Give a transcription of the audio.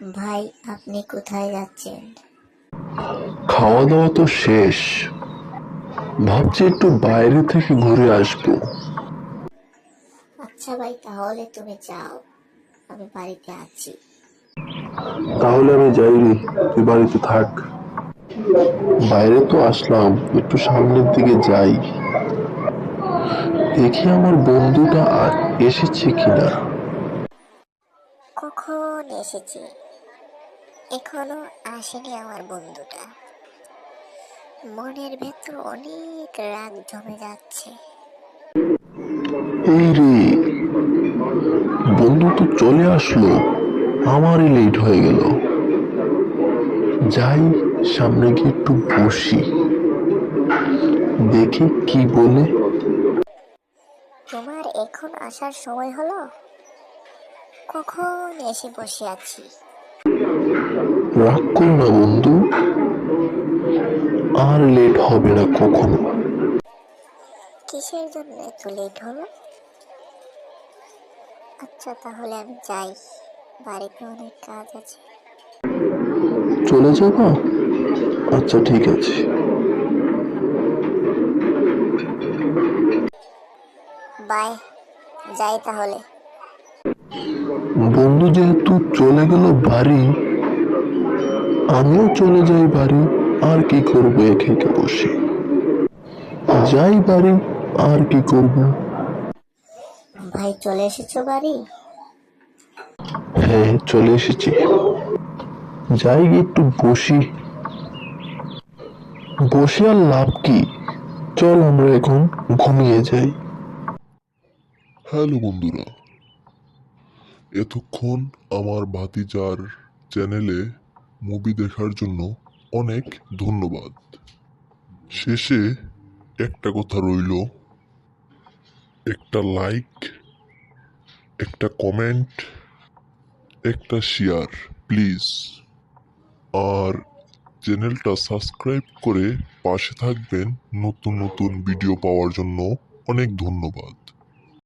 ভাই আপনি কোথায় যাচ্ছেন? খাওয়া দাওয়া তো শেষ। ভাবছি একটু বাইরে থেকে ঘুরে আসব। আচ্ছা ভাই তাহলে তুমি যাও। আমি বাড়িতে আছি। তাহলে আমি যাই রে তুই বাড়িতে থাক। বাইরে তো আসলাম একটু সামনের দিকে যাই। দেখি আমার বন্ধুটা আর এসেছে কিনা। কখন এসেছে? এখনও আসেনি আমার বন্ধুটা। মনের ভেতর অনেক রাগ জমে যাচ্ছে। এই রে বন্ধু তো চলে আসলো। আমারই লেট হয়ে গেল। যাই সামনে গিয়ে একটু বসি। দেখি কি বলে। তোমার এখন আসার সময় হলো? কখন এসে বসে আছি? রাগ করো না বন্ধু। আর লেট হবে না কখনো। কিসের জন্য এত লেট হলো? আচ্ছা তাহলে আমি যাই। বাড়িতে অনেক কাজ আছে। চলে যাবা? আচ্ছা ঠিক আছে। বাই যাই তাহলে। বন্ধু যেহেতু চলে গেল বাড়ি আমিও চলে যাই বাড়ি আর কি করব একে একে বসে? যাই বাড়ি আর কি করব? ভাই চলে এসেছ বাড়ি? হ্যাঁ চলে এসেছি। যাই গিয়ে একটু বসি। বসে আর লাভ কি? চল আমরা এখন ঘুমিয়ে যাই। হ্যালো বন্ধুরা এতক্ষণ আমার ভাতিজার চ্যানেলে মুভি দেখার জন্য অনেক ধন্যবাদ। শেষে একটা কথা রইল। একটা লাইক একটা কমেন্ট একটা শেয়ার প্লিজ আর চ্যানেলটা সাবস্ক্রাইব করে পাশে থাকবেন নতুন নতুন ভিডিও পাওয়ার জন্য অনেক ধন্যবাদ।